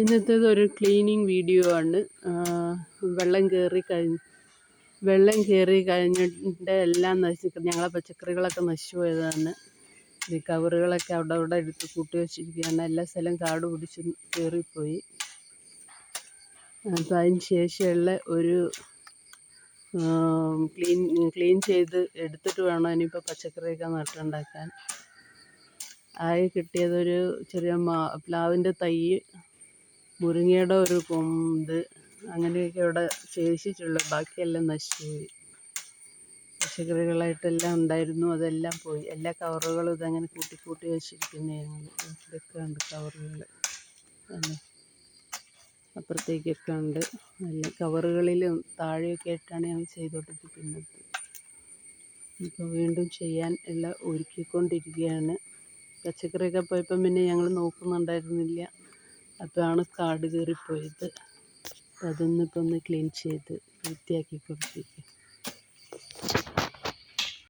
ഇന്നത്തേത് ഒരു cleaning video ആണ്. വെള്ളം കയറി കഴിഞ്ഞ് വെള്ളം കയറി കഴിഞ്ഞിട്ട് എല്ലാം നശിച്ച് ഞങ്ങളെ പച്ചക്കറികളൊക്കെ നശിച്ചു പോയതാണ് ഈ കവറുകളൊക്കെ അവിടെ അവിടെ എടുത്ത് കൂട്ടി വെച്ചിരിക്കുകയാണ്. എല്ലാ സ്ഥലവും കാട് പിടിച്ച് കയറിപ്പോയി അപ്പം അതിന് ശേഷമുള്ള ഒരു ക്ലീൻ ക്ലീൻ ചെയ്ത് എടുത്തിട്ട് വേണം ഇനിയിപ്പോൾ പച്ചക്കറിയൊക്കെ നട്ടുണ്ടാക്കാൻ. ആയി കിട്ടിയതൊരു ചെറിയ മാ പ്ലാവിന്റെ തൈ മുരിങ്ങയുടെ ഒരു കൊമ്പ് അങ്ങനെയൊക്കെ അവിടെ ശേഷിച്ചുള്ള ബാക്കിയെല്ലാം നശിച്ചുപോയി. പച്ചക്കറികളായിട്ടെല്ലാം ഉണ്ടായിരുന്നു അതെല്ലാം പോയി. എല്ലാ കവറുകളും ഇതങ്ങനെ കൂട്ടി കൂട്ടി വെച്ചിരിക്കുന്നു ഞങ്ങൾ ഇതൊക്കെ ഉണ്ട് കവറുകൾ. അപ്പുറത്തേക്കൊക്കെ ഉണ്ട്. നല്ല കവറുകളിലും താഴെയൊക്കെ ആയിട്ടാണ് ഞങ്ങൾ ചെയ്തുകൊണ്ടിരിക്കുന്നത്. ഇപ്പോൾ വീണ്ടും ചെയ്യാൻ എല്ലാം ഒരുക്കിക്കൊണ്ടിരിക്കുകയാണ്. പച്ചക്കറിയൊക്കെ പോയപ്പം പിന്നെ ഞങ്ങൾ നോക്കുന്നുണ്ടായിരുന്നില്ല. അപ്പോഴാണ് കാട് കയറിപ്പോയത്. അതൊന്നിപ്പോൾ ഒന്ന് ക്ലീൻ ചെയ്ത് വൃത്തിയാക്കി കൊടുത്തിരിക്കുക